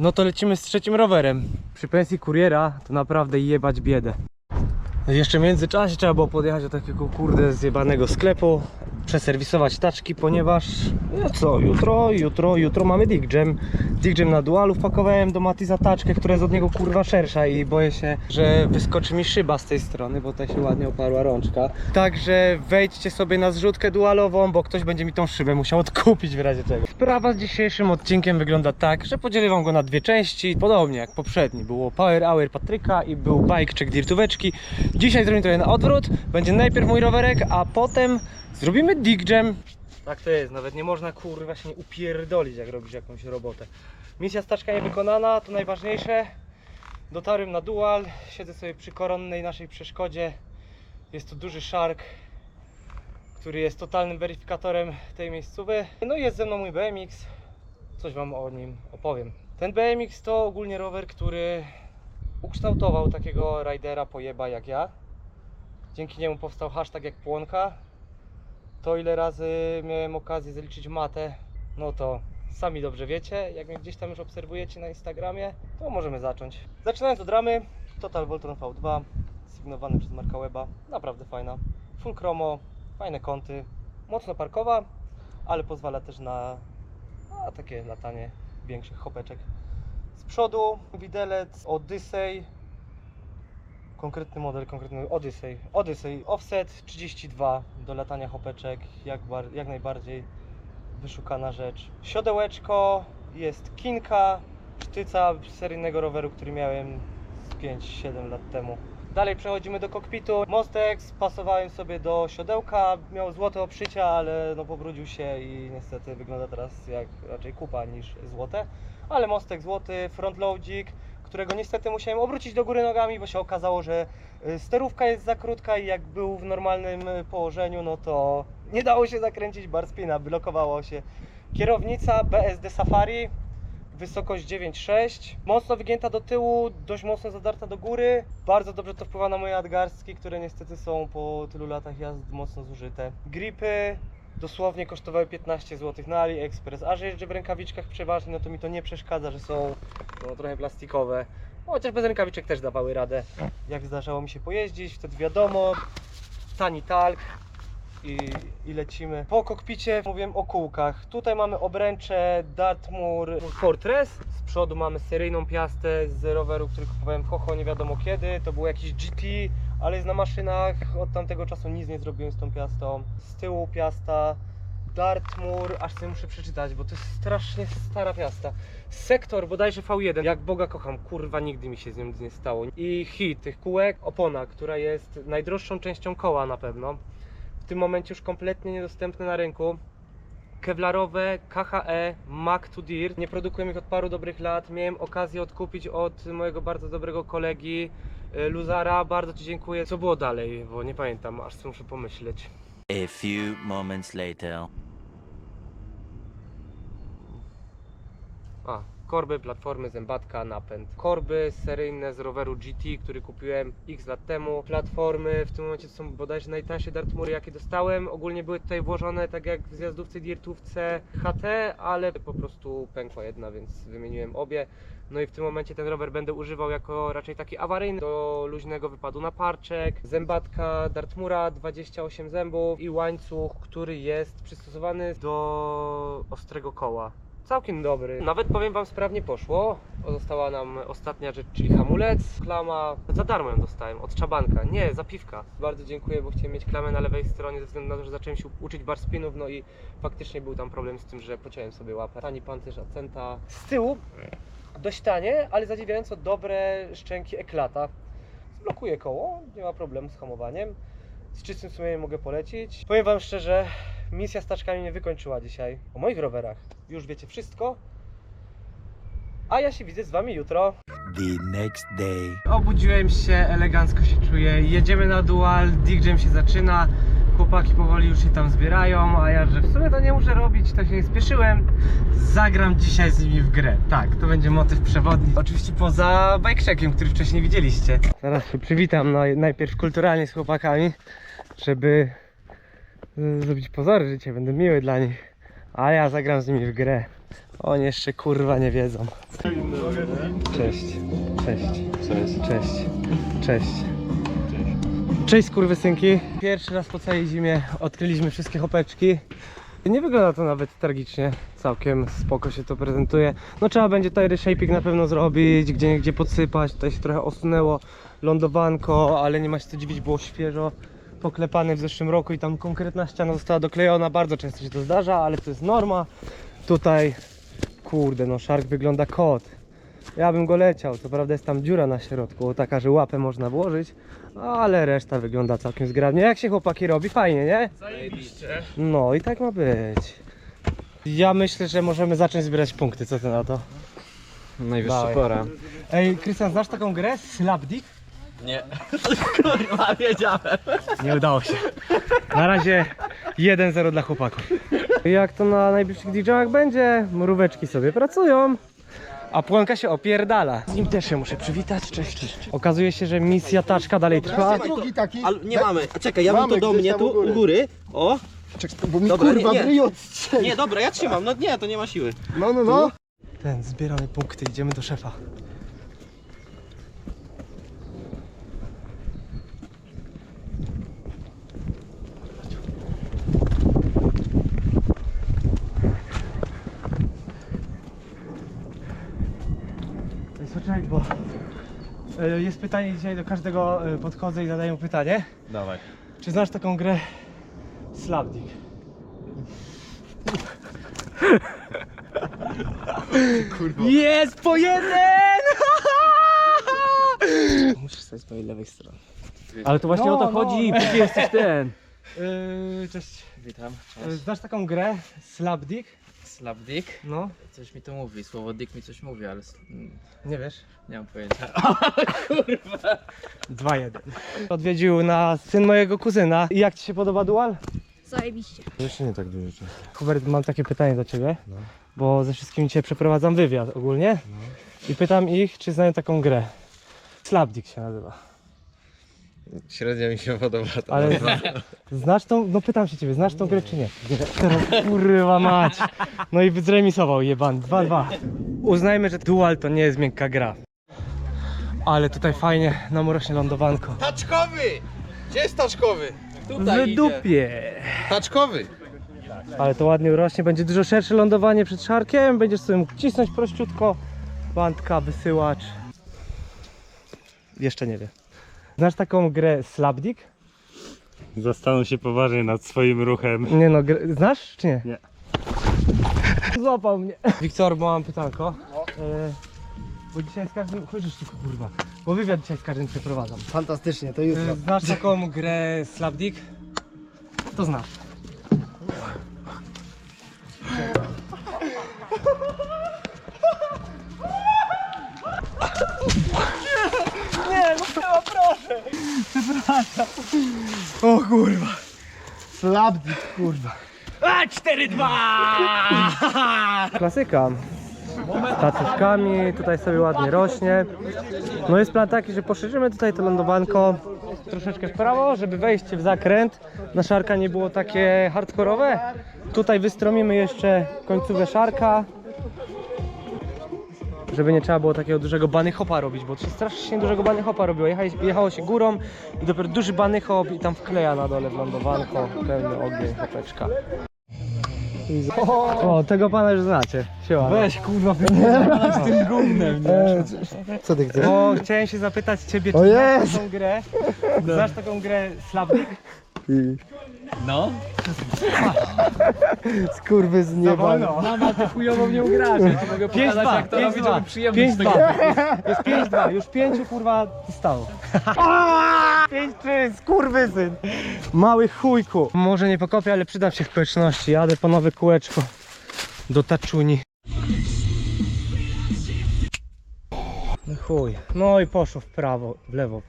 No to lecimy z trzecim rowerem. Przy pensji kuriera to naprawdę jebać biedę. Jeszcze w międzyczasie trzeba było podjechać do takiego kurde zjebanego sklepu, przeserwisować taczki, ponieważ no co, jutro, jutro, jutro mamy Dig Jam. Dig Jam na dualu wpakowałem do Matiza taczkę, która jest od niego kurwa szersza i boję się, że wyskoczy mi szyba z tej strony, bo ta się ładnie oparła rączka. Także wejdźcie sobie na zrzutkę dualową, bo ktoś będzie mi tą szybę musiał odkupić w razie czego. Sprawa z dzisiejszym odcinkiem wygląda tak, że podzielę wam go na dwie części, podobnie jak poprzedni. Było Power Hour Patryka i był bike check dirtóweczki. Dzisiaj zrobimy trochę na odwrót. Będzie najpierw mój rowerek, a potem zrobimy dig jam. Tak to jest, nawet nie można kurwa się nie upierdolić jak robisz jakąś robotę. Misja staczka nie wykonana, to najważniejsze. Dotarłem na dual, siedzę sobie przy koronnej naszej przeszkodzie. Jest to duży szark, który jest totalnym weryfikatorem tej miejscowy. No i jest ze mną mój BMX, coś wam o nim opowiem. Ten BMX to ogólnie rower, który ukształtował takiego ridera pojeba jak ja. Dzięki niemu powstał hashtag jak płonka. To ile razy miałem okazję zaliczyć matę, no to sami dobrze wiecie. Jak mnie gdzieś tam już obserwujecie na Instagramie, to możemy zacząć. Zaczynając od ramy, Total Voltron V2, sygnowany przez Marka Weba. Naprawdę fajna. Full chromo, fajne kąty, mocno parkowa, ale pozwala też na, na takie latanie większych hopeczek. Z przodu widelec Odyssey, konkretny model, konkretny Odyssey, Odyssey Offset 32 do latania hopeczek, jak, bar, jak najbardziej wyszukana rzecz. Siodełeczko, jest kinka, sztyca seryjnego roweru, który miałem z 5-7 lat temu. Dalej przechodzimy do kokpitu. Mostek spasowałem sobie do siodełka, miał złote obszycia, ale no pobrudził się i niestety wygląda teraz jak raczej kupa niż złote. Ale mostek złoty, frontloadzik, którego niestety musiałem obrócić do góry nogami, bo się okazało, że y, sterówka jest za krótka i jak był w normalnym y, położeniu, no to nie dało się zakręcić bar spina, blokowało się. Kierownica BSD Safari, wysokość 9,6, mocno wygięta do tyłu, dość mocno zadarta do góry. Bardzo dobrze to wpływa na moje adgarstki, które niestety są po tylu latach jazd mocno zużyte. Gripy dosłownie kosztowały 15 zł na AliExpress, a że jeżdżę w rękawiczkach przeważnie, no to mi to nie przeszkadza, że są no, trochę plastikowe. Chociaż bez rękawiczek też dawały radę. Jak zdarzało mi się pojeździć, wtedy wiadomo, tani talk i, i lecimy. Po kokpicie mówiłem o kółkach. Tutaj mamy obręcze Dartmoor Fortress. Z przodu mamy seryjną piastę z roweru, który kupowałem w nie wiadomo kiedy. To był jakiś GT, ale jest na maszynach. Od tamtego czasu nic nie zrobiłem z tą piastą. Z tyłu piasta Dartmoor, aż sobie muszę przeczytać, bo to jest strasznie stara piasta. Sektor bodajże V1, jak Boga kocham, kurwa nigdy mi się z nią nie stało. I hit tych kółek, opona, która jest najdroższą częścią koła na pewno. W tym momencie już kompletnie niedostępne na rynku. Kevlarowe KHE Mac to Dirt. Nie produkuję ich od paru dobrych lat. Miałem okazję odkupić od mojego bardzo dobrego kolegi y, Luzara. Bardzo Ci dziękuję. Co było dalej? Bo nie pamiętam, aż muszę pomyśleć. A few moments later. A, korby, platformy, zębatka, napęd. Korby seryjne z roweru GT, który kupiłem x lat temu. Platformy w tym momencie są bodajże najtańsze Dartmoory jakie dostałem. Ogólnie były tutaj włożone tak jak w zjazdówce Dirtówce HT, ale po prostu pękła jedna, więc wymieniłem obie. No i w tym momencie ten rower będę używał jako raczej taki awaryjny do luźnego wypadu na parczek. Zębatka Dartmura 28 zębów i łańcuch, który jest przystosowany do ostrego koła. Całkiem dobry. Nawet powiem wam sprawnie poszło. Została nam ostatnia rzecz, czyli hamulec. Klama za darmo ją dostałem od czabanka. Nie, za piwka. Bardzo dziękuję, bo chciałem mieć klamę na lewej stronie ze względu na to, że zacząłem się uczyć bar spinów, no i faktycznie był tam problem z tym, że pociąłem sobie łapę. Tani pancerz Accenta. Z tyłu dość tanie, ale zadziwiająco dobre szczęki Eklata. Zblokuje koło, nie ma problemu z hamowaniem. Z czystym sumieniem mogę polecić. Powiem Wam szczerze, misja z taczkami nie wykończyła dzisiaj. O moich rowerach już wiecie wszystko. A ja się widzę z Wami jutro. The next day. Obudziłem się, elegancko się czuję. Jedziemy na dual, dig jam się zaczyna. Chłopaki powoli już się tam zbierają, a ja, że w sumie to nie muszę robić, to się nie spieszyłem. Zagram dzisiaj z nimi w grę. Tak, to będzie motyw przewodni. Oczywiście poza bajkrzekiem, który wcześniej widzieliście. Zaraz się przywitam naj- najpierw kulturalnie z chłopakami, żeby zrobić pozory życia. Będę miły dla nich. A ja zagram z nimi w grę. Oni jeszcze kurwa nie wiedzą. Cześć. Cześć. Cześć. Cześć. Cześć. Cześć skurwysynki. Pierwszy raz po całej zimie odkryliśmy wszystkie hopeczki. Nie wygląda to nawet tragicznie. Całkiem spoko się to prezentuje. No trzeba będzie tutaj reshaping na pewno zrobić, gdzie gdzie podsypać. Tutaj się trochę osunęło lądowanko, ale nie ma się co dziwić, było świeżo poklepane w zeszłym roku i tam konkretna ściana została doklejona. Bardzo często się to zdarza, ale to jest norma. Tutaj, kurde, no szark wygląda kot. Ja bym go leciał, co prawda jest tam dziura na środku, taka, że łapę można włożyć, ale reszta wygląda całkiem zgrabnie. Jak się chłopaki robi? Fajnie, nie? Zajebiście. No i tak ma być. Ja myślę, że możemy zacząć zbierać punkty, co ty na to? Najwyższa Dawaj. pora. Ej, Krystian, znasz taką grę? Slapdick? Nie. Kurwa, wiedziałem. Nie udało się. Na razie 1-0 dla chłopaków. Jak to na najbliższych DJ-ach będzie? Mróweczki sobie pracują. A płonka się opierdala. Z nim też się muszę przywitać. Cześć, cześć. Okazuje się, że misja taczka dalej trwa. drugi taki. Ale nie mamy. A czekaj, ja mam Mamy to do gdzieś mnie tam tu u góry. u góry. O! Czekaj, bo mi Dobra, kurwa nie, nie. bryj odstrzeli. Nie, dobra, ja trzymam. No nie, to nie ma siły. No, no, no. Ten, zbieramy punkty, idziemy do szefa. Słuchaj, bo e, jest pytanie dzisiaj do każdego e, podchodzę i zadaję mu pytanie. Dawaj. Czy znasz taką grę Slapdick? Jest po jeden! Musisz stać z mojej lewej strony. Ale to właśnie o to chodzi, póki jesteś ten. Yy, cześć. Witam, Yy, cześć. Znasz taką grę Slapdick? Slapdick? No, Coś mi to mówi, słowo dick mi coś mówi, ale s- mm, nie wiesz. nie mam pojęcia. 2-1. Odwiedził nas syn mojego kuzyna. I jak ci się podoba dual? Zajebiście. Jeszcze nie tak dużo czasu. Hubert, mam takie pytanie do ciebie. Bo ze wszystkimi dzisiaj przeprowadzam wywiad ogólnie. I pytam ich, czy znają taką grę. Slapdick się nazywa. Średnio mi się podoba to. Ale znasz tą, no pytam się ciebie, znasz tą grę czy nie? Teraz kurwa mać. No i zremisował jeban, 2-2. Uznajmy, że dual to nie jest miękka gra. Ale tutaj fajnie, nam urośnie lądowanko. Taczkowy! Gdzie jest taczkowy? W dupie. Taczkowy! Ale to ładnie urośnie, będzie dużo szersze lądowanie przed szarkiem, będziesz sobie mógł cisnąć prościutko. Bandka, wysyłacz. Jeszcze nie wiem. Znasz taką grę Slapdick? Zastanów się poważnie nad swoim ruchem. Nie no, gr- znasz czy nie? Nie. Złapał mnie. Wiktor, bo mam pytanko. E, bo dzisiaj z każdym... Chociaż tylko kurwa. Bo wywiad dzisiaj z każdym przeprowadzam. Fantastycznie, to jutro. E, znasz taką grę Slapdick? To znasz. Przepraszam. O kurwa. Slapdick, kurwa. A 4-2! Klasyka. Z tacyczkami, tutaj sobie ładnie rośnie. No jest plan taki, że poszerzymy tutaj to lądowanko troszeczkę w prawo, żeby wejście w zakręt na szarka nie było takie hardkorowe. Tutaj wystromimy jeszcze końcówę szarka. Żeby nie trzeba było takiego dużego bany hopa robić, bo się strasznie dużego bany hopa robiło. Jechali, jechało się górą i dopiero duży bany hop i tam wkleja na dole w lądowanko. Pełny ogień, hopeczka. O, tego pana już znacie. Siema. Weź kurwa, z tym gównem, Co ty chcesz? Bo chciałem się zapytać ciebie, czy O znasz Jezu! taką grę? Znasz taką grę Slapdick? No? Skurwy z nieba. Mama, ty chujowo mnie ugrasz, ja ci mogę 5 pokazać 2, jak to 5 robić, 2, żeby przyjemność 5 tego 2. Jest 5 2, już 5 kurwa stało. 5 3, skurwysyn. Mały chujku. Może nie pokopię, ale przydam się w społeczności. Jadę po nowe kółeczko do taczuni. No chuj. No i poszło w prawo, w lewo.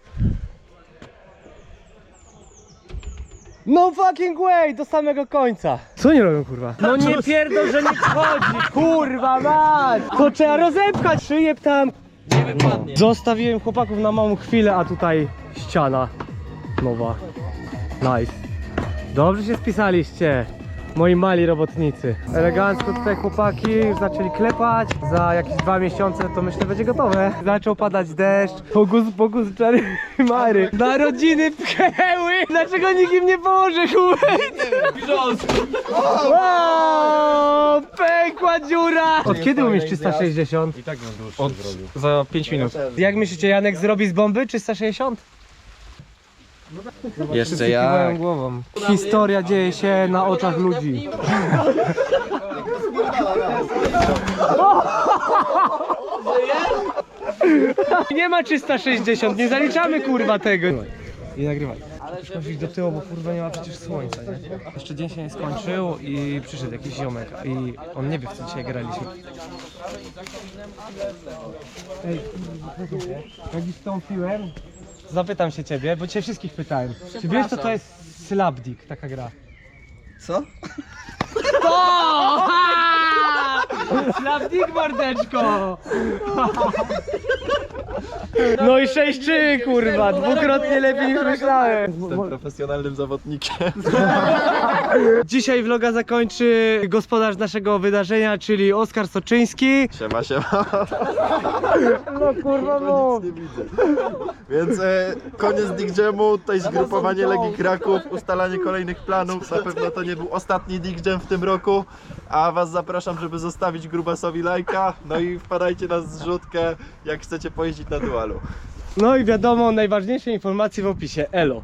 No fucking way, do samego końca. Co nie robią kurwa? No nie pierdol, że nie wchodzi, kurwa mać! To trzeba rozepchać, szyję tam. Nie wypadnie. Zostawiłem chłopaków na małą chwilę, a tutaj ściana nowa. Nice. Dobrze się spisaliście. Moi mali robotnicy. Elegancko tutaj chłopaki już zaczęli klepać. Za jakieś dwa miesiące to myślę będzie gotowe. Zaczął padać deszcz. Pogus, pogus, czary mary. Narodziny pcheły! Dlaczego nikt im nie pomoże, Grząs! Wow! Pękła dziura! Od kiedy umiesz 360? Od, za 5 minut. Jak myślicie, Janek zrobi z bomby 360? Jeszcze Kiwałem głową. Historia dzieje się na oczach ludzi. Nie ma 360, nie zaliczamy kurwa tego. I nagrywaj. Musisz do tyłu, bo kurwa nie ma przecież słońca, nie? Jeszcze dzień się nie skończył i przyszedł jakiś ziomek i on nie wie w co dzisiaj graliśmy. Ej, kurwa, jak już wstąpiłem, zapytam się ciebie, bo cię wszystkich pytałem. Czy wiesz co to jest Slapdick, taka gra? Co? To! Slapdick mordeczko! No i 6-3 kurwa, dwukrotnie lepiej niż myślałem. Jestem profesjonalnym zawodnikiem. Dzisiaj vloga zakończy gospodarz naszego wydarzenia, czyli Oskar Soczyński. Siema, siema. No kurwa. Nie widzę. Więc e, koniec Dick Jamu, tutaj zgrupowanie Legii Kraków, ustalanie kolejnych planów. Na pewno to nie był ostatni Dick Jam w tym roku. A was zapraszam, żeby zostawić grubasowi lajka. No i wpadajcie na zrzutkę, jak chcecie pojeździć na dualu. No i wiadomo, najważniejsze informacje w opisie. Elo.